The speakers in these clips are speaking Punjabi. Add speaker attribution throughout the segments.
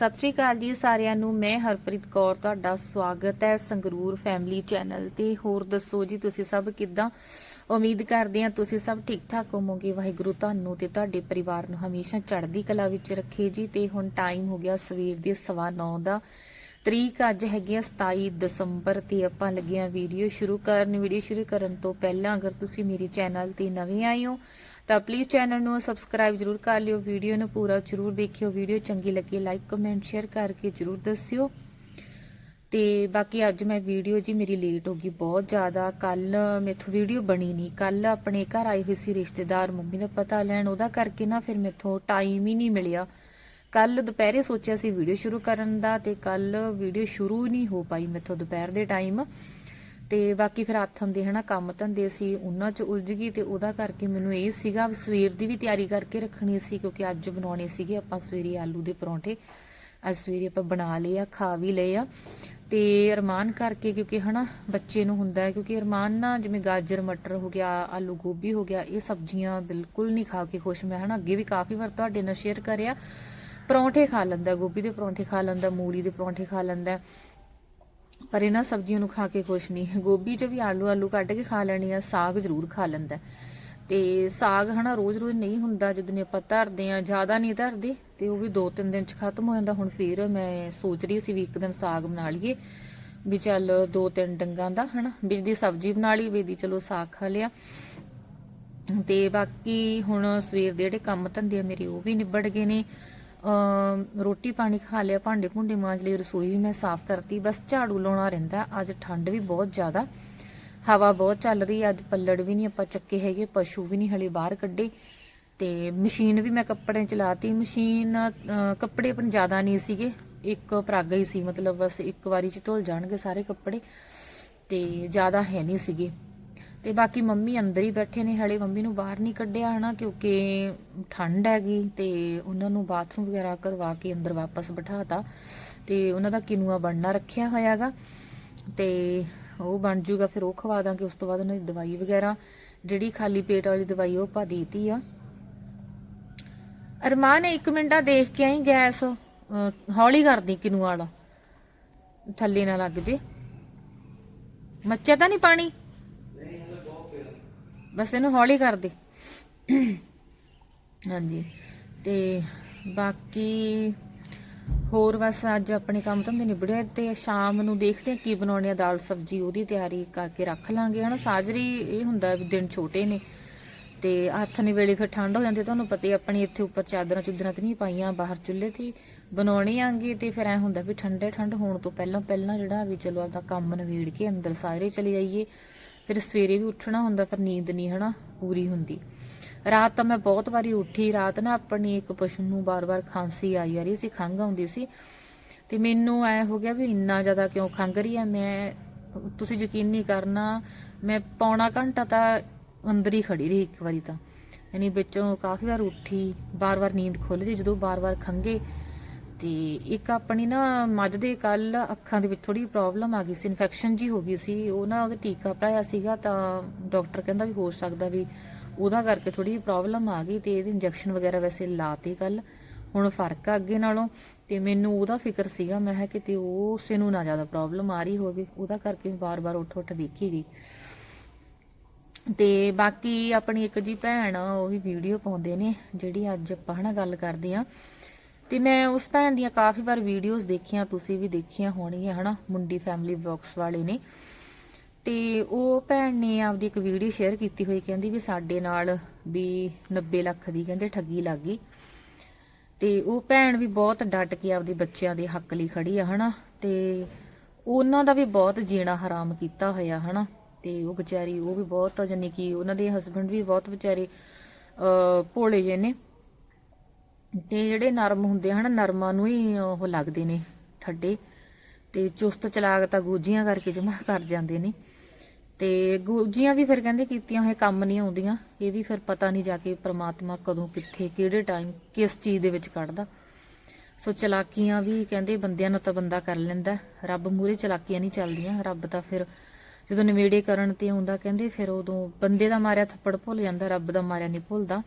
Speaker 1: ਸਤਿ ਸ਼੍ਰੀ ਅਕਾਲ ਜੀ ਸਾਰਿਆਂ ਨੂੰ। ਮੈਂ ਹਰਪ੍ਰੀਤ ਕੌਰ, ਤੁਹਾਡਾ ਸਵਾਗਤ ਹੈ ਸੰਗਰੂਰ ਫੈਮਿਲੀ ਚੈਨਲ ਤੇ। ਹੋਰ ਦੱਸੋ ਜੀ, ਤੁਸੀਂ ਸਭ ਕਿੱਦਾਂ? ਉਮੀਦ ਕਰਦੇ ਹਾਂ ਤੁਸੀਂ ਸਭ ਠੀਕ ਠਾਕ ਹੋਵੋਗੇ। ਵਾਹਿਗੁਰੂ ਤੁਹਾਨੂੰ ਤੇ ਤੁਹਾਡੇ ਪਰਿਵਾਰ ਨੂੰ ਹਮੇਸ਼ਾ ਚੜ੍ਹਦੀ ਕਲਾ ਵਿੱਚ ਰੱਖੇ ਜੀ। ਤੇ ਹੁਣ ਟਾਈਮ ਹੋ ਗਿਆ ਸਵੇਰ ਦੇ 9:30 ਦਾ। ਤਰੀਕ ਅੱਜ ਹੈਗੀ ਆ 27 ਦਸੰਬਰ ਤੇ ਆਪਾਂ ਲੱਗੇ ਆ ਵੀਡੀਓ ਸ਼ੁਰੂ ਕਰਨ। ਵੀਡੀਓ ਸ਼ੁਰੂ ਕਰਨ ਤੋਂ ਪਹਿਲਾਂ ਅਗਰ ਤੁਸੀਂ ਮੇਰੇ ਚੈਨਲ ਤੇ ਨਵੇਂ ਆਏ ਹੋ ਤਾਂ ਪਲੀਜ਼ ਚੈਨਲ ਨੂੰ ਸਬਸਕ੍ਰਾਈਬ ਜਰੂਰ ਕਰ ਲਿਓ ਵੀਡੀਓ ਨੂੰ ਪੂਰਾ ਜਰੂਰ ਦੇਖਿਓ ਵੀਡੀਓ ਚੰਗੀ ਲੱਗੀ ਲਾਈਕ ਕਮੈਂਟ ਸ਼ੇਅਰ ਕਰਕੇ ਜਰੂਰ ਦੱਸਿਓ। ਤੇ ਬਾਕੀ ਅੱਜ ਮੈਂ ਵੀਡੀਓ ਜੀ ਮੇਰੀ ਲੇਟ ਹੋ ਗਈ ਬਹੁਤ ਜ਼ਿਆਦਾ। ਕੱਲ ਮੇਥੋਂ ਵੀਡੀਓ ਬਣੀ ਨਹੀਂ। ਕੱਲ ਆਪਣੇ ਘਰ ਆਏ ਹੋਏ ਸੀ ਰਿਸ਼ਤੇਦਾਰ, ਮੰਮੀ ਦਾ ਪਤਾ ਲੈਣ, ਉਹਦਾ ਕਰਕੇ ਨਾ ਫਿਰ ਮੇਥੋਂ ਟਾਈਮ ਹੀ ਨਹੀਂ ਮਿਲਿਆ। ਕੱਲ ਦੁਪਹਿਰੇ ਸੋਚਿਆ ਸੀ ਵੀਡੀਓ ਸ਼ੁਰੂ ਕਰਨ ਦਾ ਤੇ ਕੱਲ ਵੀਡੀਓ ਸ਼ੁਰੂ ਨਹੀਂ ਹੋ ਪਾਈ ਮੇਥੋਂ ਦੁਪਹਿਰ ਦੇ ਟਾਈਮ ਤੇ ਬਾਕੀ ਫਿਰ ਆਥਨ ਦੇ ਹਨਾ, ਕੰਮ ਧੰਦੇ ਸੀ, ਉਹਨਾਂ 'ਚ ਉਲਝ ਗਈ ਤੇ ਉਹਦਾ ਕਰਕੇ ਮੈਨੂੰ ਇਹ ਸੀਗਾ ਸਵੇਰ ਦੀ ਵੀ ਤਿਆਰੀ ਕਰਕੇ ਰੱਖਣੀ ਸੀ, ਕਿਉਂਕਿ ਅੱਜ ਬਣਾਉਣੇ ਸੀਗੇ ਆਪਾਂ ਸਵੇਰੇ ਆਲੂ ਦੇ ਪਰੌਂਠੇ। ਅੱਜ ਸਵੇਰੇ ਆਪਾਂ ਬਣਾ ਲਏ ਆ, ਖਾ ਵੀ ਲਏ ਆ। ਤੇ ਅਰਮਾਨ ਕਰਕੇ, ਕਿਉਂਕਿ, ਹਨਾ, ਬੱਚੇ ਨੂੰ ਹੁੰਦਾ ਹੈ, ਕਿਉਂਕਿ ਅਰਮਾਨ ਨਾ ਜਿਵੇਂ ਗਾਜਰ, ਮਟਰ ਹੋ ਗਿਆ, ਆਲੂ ਗੋਭੀ ਹੋ ਗਿਆ, ਇਹ ਸਬਜ਼ੀਆਂ ਬਿਲਕੁਲ ਨਹੀਂ ਖਾ ਕੇ ਖੁਸ਼। ਮੈਂ, ਹਨਾ, ਅੱਗੇ ਵੀ ਕਾਫੀ ਵਾਰ ਤੁਹਾਡੇ ਨਾਲ ਸ਼ੇਅਰ ਕਰਿਆ। ਪਰੌਂਠੇ ਖਾ ਲੈਂਦਾ, ਗੋਭੀ ਦੇ ਪਰੌਂਠੇ ਖਾ ਲੈਂਦਾ, ਮੂਲੀ ਦੇ ਪਰੌਂਠੇ ਖਾ ਲੈਂਦਾ। ਪਰ ਇਹਨਾਂ ਸਬਜ਼ੀਆਂ ਨੂੰ ਖਾ ਕੇ ਖੁਸ਼ ਨਹੀਂ। ਗੋਭੀ 'ਚ ਵੀ ਆਲੂ ਆਲੂ ਕੱਢ ਕੇ ਖਾ ਲੈਣੀ ਆ, ਸਾਗ ਜ਼ਰੂਰ ਖਾ ਲੈਂਦਾ ਤੇ ਸਾਗ ਹਨਾ ਰੋਜ਼-ਰੋਜ਼ ਨਹੀਂ ਹੁੰਦਾ, ਜਦੋਂ ਨੇ ਆਪਾਂ ਧਰਦੇ ਆ ਜ਼ਿਆਦਾ ਨਹੀਂ ਧਰਦੇ, ਤੇ ਉਹ ਵੀ 2-3 ਦਿਨ 'ਚ ਖਤਮ ਹੋ ਜਾਂਦਾ। ਹੁਣ ਫੇਰ ਮੈਂ ਸੋਚ ਰਹੀ ਸੀ ਵੀ ਇੱਕ ਦਿਨ ਸਾਗ ਬਣਾ ਲਈਏ, ਵੀ ਚੱਲ 2-3 ਡੰਗਾਂ ਦਾ ਹਨਾ, ਵਿੱਚ ਦੀ ਸਬਜ਼ੀ ਬਣਾ ਲਈ ਵੀ ਦੀ ਚਲੋ ਸਾਗ ਖਾ ਲਿਆ। ਤੇ ਬਾਕੀ ਹੁਣ ਸਵੇਰ ਦੇ ਜਿਹੜੇ ਕੰਮ ਧੰਦੇ ਆ, ਮੇਰੇ ਉਹ ਵੀ ਨਿਬੜ ਗਏ ਨੇ। ਰੋਟੀ ਪਾਣੀ ਖਾ ਲਿਆ, ਭਾਂਡੇ ਭੁੰਡੇ ਮਾਂਜ ਲਈ ਰਸੋਈ ਵੀ ਮੈਂ ਸਾਫ਼ ਕਰਤੀ। ਬਸ ਝਾੜੂ ਲਾਉਣਾ ਰਹਿੰਦਾ। ਅੱਜ ਠੰਡ ਵੀ ਬਹੁਤ ਜ਼ਿਆਦਾ। ਹਵਾ ਬਹੁਤ ਚੱਲ ਰਹੀ ਅੱਜ ਪੱਲੜ ਵੀ ਨਹੀਂ ਆਪਾਂ ਚੱਕੇ ਹੈਗੇ, ਪਸ਼ੂ ਵੀ ਨਹੀਂ ਹਲੇ ਬਾਹਰ ਕੱਢੇ। ਤੇ ਮਸ਼ੀਨ ਵੀ ਮੈਂ ਕੱਪੜੇ ਚਲਾਤੀ ਮਸ਼ੀਨ ਕੱਪੜੇ ਪਰ ਜ਼ਿਆਦਾ ਨਹੀਂ ਸੀਗੇ। ਇੱਕ ਪਰਾਗਾ ਹੀ ਸੀ, ਮਤਲਬ ਬਸ ਇੱਕ ਵਾਰੀ ਚ ਧੁੱਲ ਜਾਣਗੇ ਸਾਰੇ ਕੱਪੜੇ। ਤੇ ਜ਼ਿਆਦਾ ਹੈ ਨਹੀਂ ਸੀਗੇ। ਤੇ ਬਾਕੀ ਮੰਮੀ ਅੰਦਰ ਹੀ ਬੈਠੇ ਨੇ, ਹਲੇ ਮੰਮੀ ਨੂੰ ਬਾਹਰ ਨਹੀਂ ਕੱਢਿਆ ਹਨਾ, ਕਿਉਂਕਿ ਠੰਡ ਹੈਗੀ ਤੇ ਉਹਨਾਂ ਨੂੰ ਬਾਥਰੂਮ ਵਗੈਰਾ ਕਰਵਾ ਕੇ ਅੰਦਰ ਵਾਪਸ ਬਿਠਾਤਾ ਤੇ ਉਹਨਾਂ ਦਾ ਕਿਨੂਆ ਬਣਨਾ ਰੱਖਿਆ ਹੋਇਆਗਾ ਤੇ ਉਹ ਬਣ ਜੂਗਾ, ਫਿਰ ਉਹ ਖਵਾ ਦਾਂਗੇ, ਉਸ ਤੋਂ ਬਾਅਦ ਉਹਨਾਂ ਦੀ ਦਵਾਈ ਵਗੈਰਾ, ਜਿਹੜੀ ਖਾਲੀ ਪੇਟ ਵਾਲੀ ਦਵਾਈ ਉਹ ਪਾ ਦੇਤੀ ਆ। ਅਰਮਾਨ, ਇੱਕ ਮਿੰਟਾ ਦੇਖ ਕੇ ਆਈ ਗੈਸ ਹੌਲੀ ਕਰਦੀ ਕਿਨੂਆ ਵਾਲਾ, ਥੱਲੇ ਨਾ ਲੱਗ ਜੇ। ਮੱਚਿਆ ਤਾਂ ਨਹੀਂ ਪਾਣੀ? ਬਸ ਇਹਨੂੰ ਹੌਲੀ ਕਰ ਦੇ। ਹਾਂਜੀ। ਤੇ ਬਾਕੀ ਹੋਰ ਬਸ ਅੱਜ ਆਪਣੇ ਕੰਮ ਧੰਦੇ ਨਿਬੜਿਆ ਤੇ ਸ਼ਾਮ ਨੂੰ ਦੇਖਦੇ ਆ ਕੀ ਬਣਾਉਣੇ ਆ ਦਾਲ ਸਬਜੀ ਉਹਦੀ ਤਿਆਰੀ ਕਰਕੇ ਰੱਖ ਲਾਂਗੇ। ਹਨਾ ਸਾਜਰੀ ਇਹ ਹੁੰਦਾ ਵੀ ਦਿਨ ਛੋਟੇ ਨੇ ਤੇ ਹੱਥ ਨੇ ਵੇਲੇ ਫਿਰ ਠੰਡ ਹੋ ਜਾਂਦੀ ਤੁਹਾਨੂੰ ਪਤਾ ਹੀ ਆ, ਆਪਣੀ ਇੱਥੇ ਉੱਪਰ ਚਾਦਰਾਂ ਚੁਦਰਾਂ ਤੇ ਨਹੀਂ ਪਾਈਆਂ ਬਾਹਰ ਚੁੱਲ੍ਹੇ ਤੇ ਬਣਾਉਣੇ ਆਂਗੇ ਤੇ ਫਿਰ ਐ ਹੁੰਦਾ ਵੀ ਠੰਡੇ ਠੰਡ ਹੋਣ ਤੋਂ ਪਹਿਲਾਂ ਪਹਿਲਾਂ ਜਿਹੜਾ ਵੀ ਚਲੋ ਆਪਦਾ ਕੰਮ ਨਵੇੜ ਕੇ ਅੰਦਰ ਸਾਰੇ ਚਲੇ ਜਾਈਏ। ਫਿਰ ਸਵੇਰੇ ਵੀ ਉੱਠਣਾ ਹੁੰਦਾ, ਪਰ ਨੀਂਦ ਨਹੀਂ ਹਨਾ ਪੂਰੀ ਹੁੰਦੀ। ਰਾਤ ਤਾਂ ਮੈਂ ਬਹੁਤ ਵਾਰੀ ਉੱਠੀ, ਰਾਤ ਨਾ ਆਪਣੀ ਇੱਕ ਪਸ਼ੂ ਨੂੰ ਬਾਰ-ਬਾਰ ਖਾਂਸੀ ਆਈ, ਆ ਰਹੀ ਸੀ, ਖੰਘ ਆਉਂਦੀ ਸੀ। ਤੇ ਮੈਨੂੰ ਐ ਹੋ ਗਿਆ ਵੀ ਇੰਨਾ ਜ਼ਿਆਦਾ ਕਿਉਂ ਖੰਘ ਰਹੀ ਆ, ਮੈਂ, ਤੁਸੀਂ ਯਕੀਨ ਨਹੀਂ ਕਰਨਾ, ਮੈਂ ਪੌਣਾ ਘੰਟਾ ਤਾਂ ਅੰਦਰ ਹੀ ਖੜੀ ਰਹੀ ਇੱਕ ਵਾਰੀ ਤਾਂ। ਯਾਨੀ ਵਿੱਚੋਂ ਕਾਫੀ ਵਾਰ ਉੱਠੀ, ਬਾਰ-ਬਾਰ ਨੀਂਦ ਖੁੱਲ ਗਈ ਜਦੋਂ ਬਾਰ-ਬਾਰ ਖੰਘੇ ਤੇ ਇੱਕ ਆਪਣੀ ਨਾ ਮੱਝ ਦੇ ਕੱਲ ਅੱਖਾਂ ਦੇ ਵਿੱਚ ਥੋੜੀ ਪ੍ਰੋਬਲਮ ਆ ਗਈ ਸੀ ਇਨਫੈਕਸ਼ਨ ਜੀ ਹੋ ਗਈ ਸੀ, ਉਹ ਨਾ ਉਹਦੇ ਟੀਕਾ ਭਰਾਇਆ ਸੀਗਾ ਤਾਂ ਡਾਕਟਰ ਕਹਿੰਦਾ ਵੀ ਹੋ ਸਕਦਾ ਵੀ ਉਹਦਾ ਕਰਕੇ ਥੋੜੀ ਪ੍ਰੋਬਲਮ ਆ ਗਈ ਤੇ ਇਹਦੇ ਇੰਜੈਕਸ਼ਨ ਵਗੈਰਾ ਵੈਸੇ ਲਾਤੇ ਕੱਲ, ਹੁਣ ਫ਼ਰਕ ਆ ਅੱਗੇ ਨਾਲੋਂ ਤੇ ਮੈਨੂੰ ਉਹਦਾ ਫਿਕਰ ਸੀਗਾ, ਮੈਂ ਕਿਹਾ ਕਿਤੇ ਉਸੇ ਨੂੰ ਨਾ ਜ਼ਿਆਦਾ ਪ੍ਰੋਬਲਮ ਆ ਰਹੀ ਹੋਵੇ, ਉਹਦਾ ਕਰਕੇ ਵਾਰ ਬਾਰ ਉੱਠ-ਉੱਠ ਦੇਖੀ ਗਈ। ਤੇ ਬਾਕੀ ਆਪਣੀ ਇੱਕ ਜੀ ਭੈਣ ਉਹ ਵੀ ਵੀਡੀਓ ਪਾਉਂਦੇ ਨੇ, ਜਿਹੜੀ ਅੱਜ ਆਪਾਂ ਹਨਾ ਗੱਲ ਕਰਦੇ ਆ। ਤੇ ਮੈਂ ਉਸ ਭੈਣ ਦੀਆਂ ਕਾਫੀ ਵਾਰ ਵੀਡੀਓਜ਼ ਦੇਖੀਆਂ, ਤੁਸੀਂ ਵੀ ਦੇਖੀਆਂ ਹੋਣਗੀਆਂ, ਹਨਾ? ਮੁੰਡੀ ਫੈਮਿਲੀ ਬਲੌਗਸ ਵਾਲੇ ਨੇ। ਤੇ ਉਹ ਭੈਣ ਨੇ ਆਪਦੀ ਇੱਕ ਵੀਡੀਓ ਸ਼ੇਅਰ ਕੀਤੀ ਹੋਈ, ਕਹਿੰਦੀ ਵੀ ਸਾਡੇ ਨਾਲ ਵੀ 90 ਲੱਖ ਦੀ, ਕਹਿੰਦੇ ਠੱਗੀ ਲੱਗ ਗਈ। ਤੇ ਉਹ ਭੈਣ ਵੀ ਬਹੁਤ ਡਟ ਕੇ ਆਪਦੇ ਬੱਚਿਆਂ ਦੇ ਹੱਕ ਲਈ ਖੜੀ ਆ, ਹਨਾ? ਤੇ ਉਹਨਾਂ ਦਾ ਵੀ ਬਹੁਤ ਜੀਣਾ ਹਰਾਮ ਕੀਤਾ ਹੋਇਆ, ਹਨਾ? ਤੇ ਉਹ ਵਿਚਾਰੀ, ਉਹ ਵੀ ਬਹੁਤ ਜਾਨੀ ਕਿ ਉਹਨਾਂ ਦੇ ਹਸਬੰਡ ਵੀ ਬਹੁਤ ਵਿਚਾਰੇ ਭੋਲੇ ਜਿਹੇ ਨੇ। ਤੇ ਜਿਹੜੇ ਨਰਮ ਹੁੰਦੇ ਹਨ, ਨਰਮਾਂ ਨੂੰ ਹੀ ਉਹ ਲੱਗਦੇ ਨੇ ਠੱਡੇ। ਤੇ ਚੁਸਤ ਚਲਾਕ ਤਾਂ ਗੂਜੀਆਂ ਕਰਕੇ ਜਮਾ ਕਰ ਜਾਂਦੇ ਨੇ। ਤੇ ਗੂਜੀਆਂ ਵੀ ਫਿਰ ਕਹਿੰਦੇ ਕੀਤੀਆਂ ਹੋਏ ਕੰਮ ਨਹੀਂ ਆਉਂਦੀਆਂ। ਇਹ ਵੀ ਫਿਰ ਪਤਾ ਨਹੀਂ ਜਾ ਕੇ ਪ੍ਰਮਾਤਮਾ ਕਦੋਂ, ਕਿੱਥੇ, ਕਿਹੜੇ ਟਾਈਮ ਕਿਸ ਚੀਜ਼ ਦੇ ਵਿੱਚ ਕੱਢਦਾ। ਸੋ ਚਲਾਕੀਆਂ ਵੀ ਕਹਿੰਦੇ ਬੰਦਿਆਂ ਨੂੰ ਤਾਂ ਬੰਦਾ ਕਰ ਲੈਂਦਾ। ਰੱਬ ਮੂਰੇ ਚਲਾਕੀਆਂ ਨਹੀਂ ਚੱਲਦੀਆਂ। ਰੱਬ ਤਾਂ ਫਿਰ ਜਦੋਂ ਨਿਵੇੜੇ ਕਰਨ ਤੇ ਆਉਂਦਾ, ਕਹਿੰਦੇ ਫਿਰ ਉਦੋਂ ਬੰਦੇ ਦਾ ਮਾਰਿਆ ਥੱਪੜ ਭੁੱਲ ਜਾਂਦਾ, ਰੱਬ ਦਾ ਮਾਰਿਆ ਨਹੀਂ ਭੁੱਲਦਾ।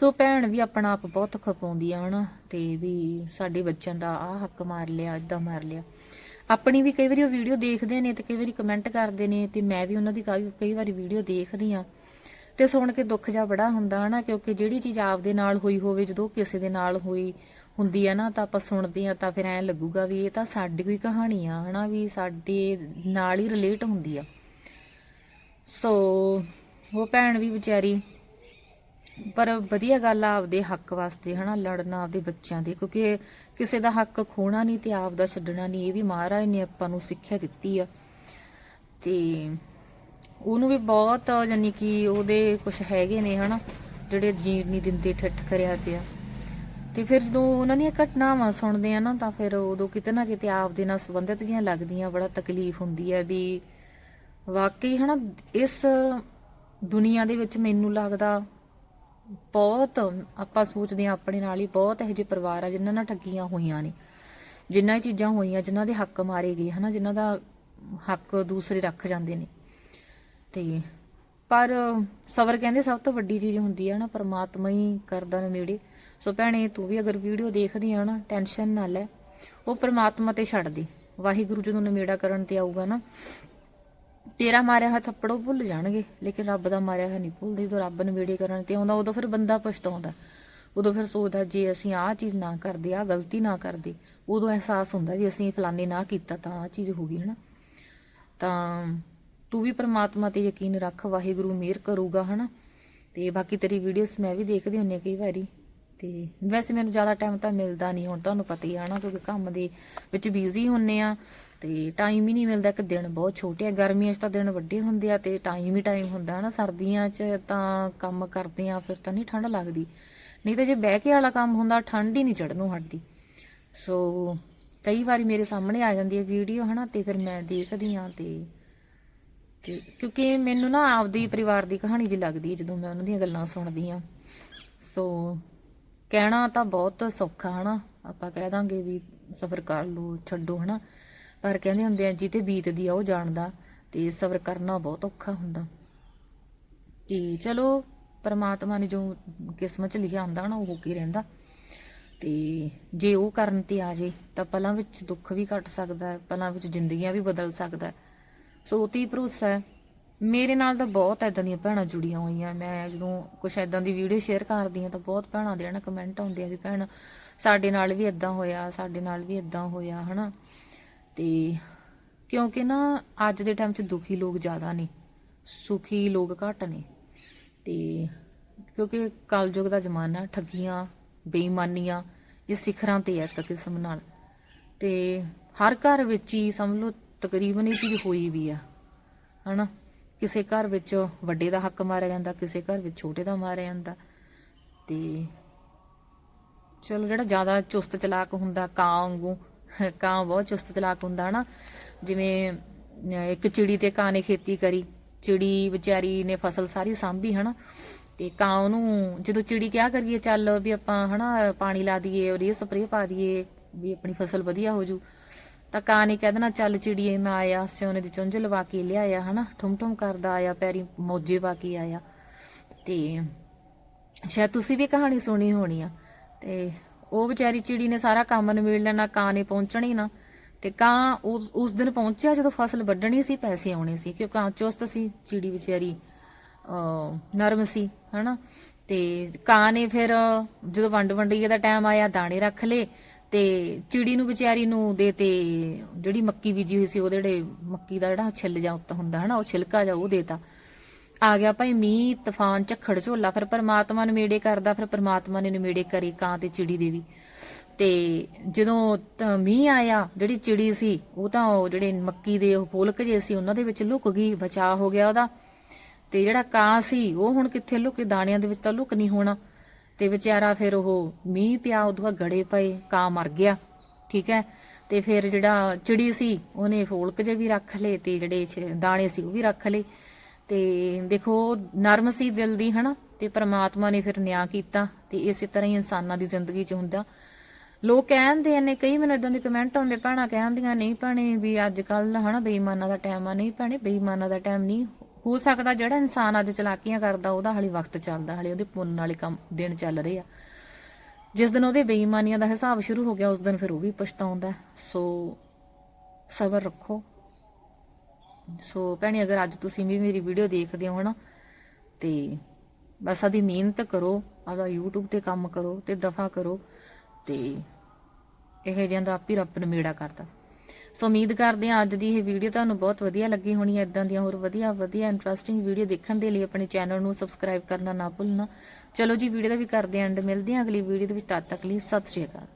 Speaker 1: ਸੋ ਭੈਣ ਵੀ ਆਪਣਾ ਆਪ ਬਹੁਤ ਖਪਾਉਂਦੀ ਆ, ਹਨਾ? ਤੇ ਵੀ ਸਾਡੇ ਬੱਚਿਆਂ ਦਾ ਆਹ ਹੱਕ ਮਾਰ ਲਿਆ, ਇਦਾਂ ਮਾਰ ਲਿਆ। ਆਪਣੀ ਵੀ ਕਈ ਵਾਰੀ ਉਹ ਵੀਡੀਓ ਦੇਖਦੇ ਨੇ ਤੇ ਕਈ ਵਾਰੀ ਕਮੈਂਟ ਕਰਦੇ ਨੇ ਤੇ ਮੈਂ ਵੀ ਉਹਨਾਂ ਦੀ ਕਾਫੀ ਕਈ ਵਾਰੀ ਵੀਡੀਓ ਦੇਖਦੀ ਆ। ਤੇ ਸੁਣ ਕੇ ਦੁੱਖ ਜਾ ਬੜਾ ਹੁੰਦਾ, ਹਨਾ? ਕਿਉਂਕਿ ਜਿਹੜੀ ਚੀਜ਼ ਆਪਦੇ ਨਾਲ ਹੋਈ ਹੋਵੇ, ਜਦੋਂ ਕਿਸੇ ਦੇ ਨਾਲ ਹੋਈ ਹੁੰਦੀ ਆ ਨਾ, ਤਾਂ ਆਪਾਂ ਸੁਣਦੇ ਆ, ਤਾਂ ਫਿਰ ਐਂ ਲੱਗੂਗਾ ਵੀ ਇਹ ਤਾਂ ਸਾਡੀ ਕੋਈ ਕਹਾਣੀ ਆ, ਹਨਾ? ਵੀ ਸਾਡੇ ਨਾਲ ਹੀ ਰਿਲੇਟ ਹੁੰਦੀ ਆ। ਸੋ, ਉਹ ਭੈਣ ਵੀ ਵਿਚਾਰੀ ਪਰ ਵਧੀਆ ਗੱਲ ਆ ਆਪਦੇ ਹੱਕ ਵਾਸਤੇ, ਹਨਾ, ਲੜਨਾ ਆਪਦੇ ਬੱਚਿਆਂ ਦੇ, ਕਿਉਂਕਿ ਕਿਸੇ ਦਾ ਹੱਕ ਖੋਣਾ ਨਹੀਂ ਤੇ ਆਪ ਦਾ ਛੱਡਣਾ ਨਹੀਂ, ਇਹ ਵੀ ਮਹਾਰਾਜ ਨੇ ਆਪਾਂ ਨੂੰ ਸਿੱਖਿਆ ਦਿੱਤੀ ਆ। ਤੇ ਉਹਨੂੰ ਵੀ ਬਹੁਤ ਯਾਨੀ ਕਿ ਉਹਦੇ ਕੁਝ ਹੈਗੇ ਨੇ, ਹਨਾ, ਜਿਹੜੇ ਜੀਣ ਨਹੀਂ ਦਿੰਦੇ, ਠੱਠ ਕਰਿਆ ਪਿਆ। ਤੇ ਫਿਰ ਜਦੋਂ ਉਹਨਾਂ ਦੀਆਂ ਘਟਨਾਵਾਂ ਸੁਣਦੇ ਆ ਨਾ, ਤਾਂ ਫਿਰ ਉਦੋਂ ਕਿਤੇ ਨਾ ਕਿਤੇ ਆਪਦੇ ਨਾਲ ਸੰਬੰਧਿਤ ਜੀਆਂ ਲੱਗਦੀਆਂ, ਬੜਾ ਤਕਲੀਫ ਹੁੰਦੀ ਹੈ ਵੀ ਵਾਕਈ, ਹਨਾ, ਇਸ ਦੁਨੀਆ ਦੇ ਵਿੱਚ ਮੈਨੂੰ ਲੱਗਦਾ ਬਹੁਤ ਆਪਾਂ ਸੋਚਦੇ ਆ ਆਪਣੇ ਨਾਲ ਹੀ ਬਹੁਤ ਇਹੋ ਜਿਹੇ ਪਰਿਵਾਰ ਆ, ਜਿਨ੍ਹਾਂ ਨਾਲ ਠੱਗੀਆਂ ਹੋਈਆਂ ਨੇ ਜਿਨ੍ਹਾਂ ਇਹ ਚੀਜ਼ਾਂ ਹੋਈਆਂ, ਜਿਨ੍ਹਾਂ ਦੇ ਹੱਕ ਮਾਰੇ ਗਏ, ਹਨਾ, ਜਿਨ੍ਹਾਂ ਦਾ ਹੱਕ ਦੂਸਰੇ ਰੱਖ ਜਾਂਦੇ ਨੇ। ਤੇ ਪਰ ਸਬਰ ਕਹਿੰਦੇ ਸਭ ਤੋਂ ਵੱਡੀ ਚੀਜ਼ ਹੁੰਦੀ ਹੈ ਨਾ, ਪਰਮਾਤਮਾ ਹੀ ਕਰਦਾ ਨੇੜੇ ਸੋ ਭੈਣੇ, ਤੂੰ ਵੀ ਅਗਰ ਵੀਡੀਓ ਦੇਖਦੀ ਆ ਨਾ, ਟੈਨਸ਼ਨ ਨਾ ਲੈ, ਉਹ ਪਰਮਾਤਮਾ ਤੇ ਛੱਡ ਦੇ। ਵਾਹਿਗੁਰੂ ਜਦੋਂ ਨਵੇੜਾ ਕਰਨ ਤੇ ਆਊਗਾ ਨਾ ਤੇਰਾ ਮਾਰਿਆ ਹੱਥ ਥੱਪੜੋ ਭੁੱਲ ਜਾਣਗੇ, ਲੇਕਿਨ ਰੱਬ ਦਾ ਮਾਰਿਆ ਹੋਇਆ ਨਹੀਂ ਭੁੱਲਦੇ, ਜਦੋਂ ਰੱਬ ਨਵੇੜੇ ਕਰਨ ਤੇ ਆਉਂਦਾ, ਉਦੋਂ ਫਿਰ ਬੰਦਾ ਪਛਤਾਉਂਦਾ। ਉਦੋਂ ਫਿਰ ਸੋਚਦਾ, ਜੇ ਅਸੀਂ ਆਹ ਚੀਜ਼ ਨਾ ਕਰਦੇ, ਆਹ ਗਲਤੀ ਨਾ ਕਰਦੇ, ਉਦੋਂ ਅਹਿਸਾਸ ਹੁੰਦਾ ਵੀ ਅਸੀਂ ਫਲਾਣੇ ਨਾ ਕੀਤਾ ਤਾਂ ਆਹ ਚੀਜ਼ ਹੋ ਗਈ, ਹਨਾ? ਤਾਂ ਤੂੰ ਵੀ ਪ੍ਰਮਾਤਮਾ ਤੇ ਯਕੀਨ ਰੱਖ, ਵਾਹਿਗੁਰੂ ਮਿਹਰ ਕਰੂਗਾ, ਹਨਾ? ਤੇ ਬਾਕੀ ਤੇਰੀ ਵੀਡੀਓਜ਼ ਮੈਂ ਵੀ ਦੇਖਦੀ ਹੁੰਨੀ ਆ ਕਈ ਵਾਰੀ। ਤੇ ਵੈਸੇ ਮੈਨੂੰ ਜ਼ਿਆਦਾ ਟਾਈਮ ਤਾਂ ਮਿਲਦਾ ਨਹੀਂ, ਹੁਣ ਤੁਹਾਨੂੰ ਪਤਾ ਹੀ ਆ ਨਾ, ਕਿਉਂਕਿ ਕੰਮ ਦੇ ਵਿੱਚ ਬਿਜ਼ੀ ਹੁੰਨੇ ਆ ਤੇ ਟਾਈਮ ਹੀ ਨਹੀਂ ਮਿਲਦਾ ਕਿ ਦਿਨ ਬਹੁਤ ਛੋਟੇ ਆ, ਗਰਮੀਆਂ 'ਚ ਤਾਂ ਦਿਨ ਵੱਡੇ ਹੁੰਦੇ ਆ ਤੇ ਟਾਈਮ ਹੀ ਟਾਈਮ ਹੁੰਦਾ ਹਨਾ, ਸਰਦੀਆਂ 'ਚ ਤਾਂ ਕੰਮ ਕਰਦੇ ਆ, ਫਿਰ ਤਾਂ ਨਹੀਂ ਠੰਡ ਲੱਗਦੀ। ਨਹੀਂ ਤਾਂ ਜੇ ਬਹਿ ਕੇ ਵਾਲਾ ਕੰਮ ਹੁੰਦਾ ਠੰਡ ਹੀ ਨਹੀਂ ਚੜਨੋਂ ਹਟਦੀ। ਸੋ ਕਈ ਵਾਰੀ ਮੇਰੇ ਸਾਹਮਣੇ ਆ ਜਾਂਦੀ ਹੈ ਵੀਡੀਓ ਹਨਾ, ਤੇ ਫਿਰ ਮੈਂ ਦੇਖਦੀ ਆ ਤੇ ਤੇ ਕਿਉਂਕਿ ਮੈਨੂੰ ਨਾ ਆਪਦੀ ਪਰਿਵਾਰ ਦੀ ਕਹਾਣੀ ਜੀ ਲੱਗਦੀ ਹੈ, ਜਦੋਂ ਮੈਂ ਉਹਨਾਂ ਦੀਆਂ ਗੱਲਾਂ ਸੁਣਦੀ ਆ ਸੋ ਕਹਿਣਾ ਤਾਂ ਬਹੁਤ ਸੌਖਾ, ਹਨਾ? ਆਪਾਂ ਕਹਿ ਦਾਂਗੇ ਵੀ ਸਫ਼ਰ ਕਰ ਲਓ, ਛੱਡੋ, ਹਨਾ? ਪਰ ਕਹਿੰਦੇ ਹੁੰਦੇ ਆ ਜਿੱਤੇ ਬੀਤਦੀ ਆ ਉਹ ਜਾਣਦਾ, ਤੇ ਸਬਰ ਕਰਨਾ ਬਹੁਤ ਔਖਾ ਹੁੰਦਾ। ਤੇ ਚਲੋ, ਪਰਮਾਤਮਾ ਨੇ ਜੋ ਕਿਸਮਤ ਚ ਲਿਖਿਆ ਹੁੰਦਾ ਨਾ ਉਹ ਹੋ ਕੇ ਰਹਿੰਦਾ। ਤੇ ਜੇ ਉਹ ਕਰਨ ਤੇ ਆ ਜੇ, ਤਾਂ ਪਲਾਂ ਵਿੱਚ ਦੁੱਖ ਵੀ ਘਟ ਸਕਦਾ ਹੈ ਪਲਾਂ ਵਿੱਚ ਜ਼ਿੰਦਗੀਆਂ ਵੀ ਬਦਲ ਸਕਦਾ। ਸੋ ਉਹ ਤੇ ਹੀ ਭਰੋਸਾ ਹੈ। ਮੇਰੇ ਨਾਲ ਤਾਂ ਬਹੁਤ ਐਦਾਂ ਦੀਆਂ ਭੈਣਾਂ ਜੁੜੀਆਂ ਹੋਈਆਂ। ਮੈਂ ਜਦੋਂ ਕੁਛ ਐਦਾਂ ਦੀ ਵੀਡੀਓ ਸ਼ੇਅਰ ਕਰਦੀ ਹਾਂ ਤਾਂ ਬਹੁਤ ਭੈਣਾਂ ਦੇ ਨਾ ਕਮੈਂਟ ਆਉਂਦੇ ਆ ਵੀ ਭੈਣ, ਸਾਡੇ ਨਾਲ ਵੀ ਐਦਾਂ ਹੋਇਆ, ਸਾਡੇ ਨਾਲ ਵੀ ਐਦਾਂ ਹੋਇਆ, ਹਨਾ? ਤੇ ਕਿਉਂਕਿ ਨਾ ਅੱਜ ਦੇ ਟਾਈਮ 'ਚ ਦੁਖੀ ਲੋਕ ਜ਼ਿਆਦਾ ਨੇ, ਸੁਖੀ ਲੋਕ ਘੱਟ ਨੇ। ਤੇ ਕਿਉਂਕਿ ਕਲਯੁਗ ਦਾ ਜ਼ਮਾਨਾ, ਠੱਗੀਆਂ, ਬੇਈਮਾਨੀਆਂ, ਇਹ ਸਿਖਰਾਂ ਤੇ ਹੈ ਇੱਕ ਕਿਸਮ ਨਾਲ। ਤੇ ਹਰ ਘਰ ਵਿੱਚ ਹੀ ਸਮਝ ਲਓ ਤਕਰੀਬਨ ਇਹ ਚੀਜ਼ ਹੋਈ ਵੀ ਆ, ਹਨਾ? ਕਿਸੇ ਘਰ ਵਿੱਚ ਵੱਡੇ ਦਾ ਹੱਕ ਮਾਰਿਆ ਜਾਂਦਾ, ਕਿਸੇ ਘਰ ਵਿੱਚ ਛੋਟੇ ਦਾ ਮਾਰਿਆ ਜਾਂਦਾ। ਤੇ ਚਲੋ ਜਿਹੜਾ ਜ਼ਿਆਦਾ ਚੁਸਤ ਚਲਾਕ ਹੁੰਦਾ, ਕਾਂ ਵਾਂਗੂ, ਕਾਂ ਬਹੁਤ ਚੁਸਤ ਚਲਾਕ ਹੁੰਦਾ, ਹਨਾ? ਜਿਵੇਂ ਇੱਕ ਚਿੜੀ ਤੇ ਕਾਂ ਨੇ ਖੇਤੀ ਕਰੀ, ਚਿੜੀ ਵਿਚਾਰੀ ਨੇ ਫਸਲ ਸਾਰੀ ਸਾਂਭੀ, ਹਨਾ? ਤੇ ਕਾਂ ਉਹਨੂੰ ਜਦੋਂ ਚਿੜੀ ਕਿਹਾ ਕਰੀਏ, ਚੱਲ ਵੀ ਆਪਾਂ, ਹਨਾ, ਪਾਣੀ ਲਾ ਦਈਏ ਔਰ ਇਹ ਸਪਰੇਅ ਪਾ ਦਈਏ ਵੀ ਆਪਣੀ ਫਸਲ ਵਧੀਆ ਹੋ ਜੂ ਤਾਂ ਕਾਂ ਨੇ ਕਹਿ ਦੇਣਾ, ਚੱਲ ਚਿੜੀਏ, ਮੈਂ ਆਇਆ ਸਿਉਨੇ ਦੀ ਚੁੰਝ ਲਵਾ ਕੇ ਲਿਆਇਆ, ਹਨਾ? ਠੁਮ ਠੁਮ ਕਰਦਾ ਆਇਆ, ਪੈਰੀ ਮੋਜੇ ਪਾ ਕੇ ਆਇਆ। ਤੇ ਸ਼ਾਇਦ ਤੁਸੀਂ ਵੀ ਕਹਾਣੀ ਸੁਣੀ ਹੋਣੀ ਆ। ਤੇ ਉਹ ਵਿਚਾਰੀ ਚਿੜੀ ਨੇ ਸਾਰਾ ਕੰਮ ਨਿਬੇੜ ਲੈਣਾ, ਕਾਂ ਨੇ ਪਹੁੰਚਣੀ ਨਾ। ਤੇ ਕਾਂ ਉਸ ਉਸ ਦਿਨ ਪਹੁੰਚਿਆ ਜਦੋਂ ਫਸਲ ਵੱਢਣੀ ਸੀ, ਪੈਸੇ ਆਉਣੇ ਸੀ, ਕਿਉਂ ਕਾਂ ਚੁਸਤ ਸੀ, ਚਿੜੀ ਵਿਚਾਰੀ, ਅਹ, ਨਰਮ ਸੀ, ਹਨਾ? ਤੇ ਕਾਂ ਨੇ ਫਿਰ ਜਦੋਂ ਵੰਡ ਵੰਡੀਏ ਦਾ ਟਾਈਮ ਆਇਆ, ਦਾਣੇ ਰੱਖ ਲਏ ਤੇ ਚਿੜੀ ਨੂੰ ਵਿਚਾਰੀ ਨੂੰ ਦੇ ਤੇ ਜਿਹੜੀ ਮੱਕੀ ਬੀਜੀ ਹੋਈ ਸੀ, ਉਹਦੇ ਜਿਹੜੇ ਮੱਕੀ ਦਾ ਜਿਹੜਾ ਛਿੱਲ ਜਾ ਉੱਤੇ ਹੁੰਦਾ ਹਨਾ, ਉਹ ਛਿਲਕਾ ਜਾ ਉਹ ਦੇਤਾ। ਆ ਗਿਆ ਭਾਈ ਮੀਂਹ, ਤੂਫਾਨ, ਝੱਖੜ, ਝੋਲਾ, ਫਿਰ ਪਰਮਾਤਮਾ ਨੇੜੇ ਕਰਦਾ, ਫਿਰ ਪਰਮਾਤਮਾ ਨੇ ਨੇੜੇ ਕਰੇ ਕਾਂ ਤੇ ਚਿੜੀ ਦੇ ਵੀ। ਤੇ ਜਦੋਂ ਤ- ਮੀਂਹ ਆਇਆ, ਜਿਹੜੀ ਚਿੜੀ ਸੀ, ਉਹ ਤਾਂ ਉਹ ਜਿਹੜੇ ਮੱਕੀ ਦੇ ਉਹ ਫੁਲਕ ਜੇ ਸੀ, ਉਹਨਾਂ ਦੇ ਵਿੱਚ ਲੁਕ ਗਈ ਬਚਾ ਹੋ ਗਿਆ ਉਹਦਾ। ਤੇ ਜਿਹੜਾ ਕਾਂ ਸੀ, ਉਹ ਹੁਣ ਕਿੱਥੇ ਲੁਕੇ, ਦਾਣਿਆਂ ਦੇ ਵਿੱਚ ਤਾਂ ਲੁਕ ਨਹੀਂ ਹੋਣਾ। ਤੇ ਵਿਚਾਰਾ ਫਿਰ ਉਹ ਮੀਂਹ ਪਿਆ, ਉਦੋਂ ਗੜੇ ਪਏ ਕਾਂ ਮਰ ਗਿਆ, ਠੀਕ ਹੈ? ਤੇ ਫਿਰ ਜਿਹੜਾ ਚਿੜੀ ਸੀ, ਉਹਨੇ ਫੋਲਕ ਜੇ ਵੀ ਰੱਖ ਲਏ ਤੇ ਜਿਹੜੇ ਦਾਣੇ ਸੀ ਉਹ ਵੀ ਰੱਖ ਲਏ। ਤੇ ਦੇਖੋ ਨਰਮ ਸੀ ਦਿਲ ਦੀ, ਹਨਾ? ਤੇ ਪ੍ਰਮਾਤਮਾ ਨੇ ਫਿਰ ਨਿਆਂ ਕੀਤਾ ਤੇ ਇਸੇ ਤਰ੍ਹਾਂ ਹੀ ਇਨਸਾਨਾਂ ਦੀ ਜ਼ਿੰਦਗੀ 'ਚ ਹੁੰਦਾ। ਲੋਕ ਕਹਿੰਦੇ ਨੇ, ਕਈ ਮੈਨੂੰ ਇਦਾਂ ਦੇ ਕਮੈਂਟ ਆਉਂਦੇ, ਭੈਣਾਂ ਕਹਿੰਦੀਆਂ, ਨਹੀਂ ਭੈਣੇ ਵੀ ਅੱਜ ਕੱਲ ਹਨਾ, ਬੇਈਮਾਨਾਂ ਦਾ ਟਾਈਮ ਆ, ਨਹੀਂ ਭੈਣੇ, ਬੇਈਮਾਨਾਂ ਦਾ ਟਾਈਮ ਨਹੀਂ ਹੋ ਸਕਦਾ ਜਿਹੜਾ ਇਨਸਾਨ ਅੱਜ ਚਲਾਕੀਆਂ ਕਰਦਾ, ਉਹਦਾ ਹਾਲੇ ਵਕਤ ਚੱਲਦਾ, ਹਾਲੇ ਉਹਦੇ ਪੁੰਨ ਵਾਲੇ ਕੰਮ ਦਿਨ ਚੱਲ ਰਹੇ ਆ। ਜਿਸ ਦਿਨ ਉਹਦੇ ਬੇਈਮਾਨੀਆਂ ਦਾ ਹਿਸਾਬ ਸ਼ੁਰੂ ਹੋ ਗਿਆ, ਉਸ ਦਿਨ ਫਿਰ ਉਹ ਵੀ ਪਛਤਾਉਂਦਾ ਸੋ ਸਬਰ ਰੱਖੋ। ਸੋ ਭੈਣੀ, ਅਗਰ ਅੱਜ ਤੁਸੀਂ ਵੀ ਮੇਰੀ ਵੀਡੀਓ ਦੇਖਦੇ ਹੋ ਹਨਾ ਤੇ ਬਸ ਆਦੀ ਮਿਹਨਤ ਕਰੋ, ਆਦਾ YouTube ਤੇ ਕੰਮ ਕਰੋ ਤੇ ਦਫਾ ਕਰੋ ਤੇ ਇਹ ਜਿਹਾ ਦਾ ਆਪ ਹੀ ਰੱਬ ਨਮੇੜਾ ਕਰਦਾ ਸੋ ਉਮੀਦ ਕਰਦੇ ਹਾਂ ਅੱਜ ਦੀ ਇਹ ਵੀਡੀਓ ਤੁਹਾਨੂੰ ਬਹੁਤ ਵਧੀਆ ਲੱਗੀ ਹੋਣੀ ਹੈ ਇਦਾਂ ਦੀਆਂ ਹੋਰ ਵਧੀਆ ਵਧੀਆ ਇੰਟਰਸਟਿੰਗ ਵੀਡੀਓ ਦੇਖਣ ਦੇ ਲਈ ਆਪਣੇ ਚੈਨਲ ਨੂੰ ਸਬਸਕ੍ਰਾਈਬ ਕਰਨਾ ਨਾ ਭੁੱਲਣਾ। ਚਲੋ ਜੀ ਵੀਡੀਓ ਦਾ ਵੀ ਕਰਦੇ ਐਂਡ ਮਿਲਦੇ ਹਾਂ ਅਗਲੀ ਵੀਡੀਓ ਦੇ ਵਿੱਚ, ਤਦ ਤੱਕ ਲਈ ਸਤਿ ਸ਼੍ਰੀ ਅਕਾਲ।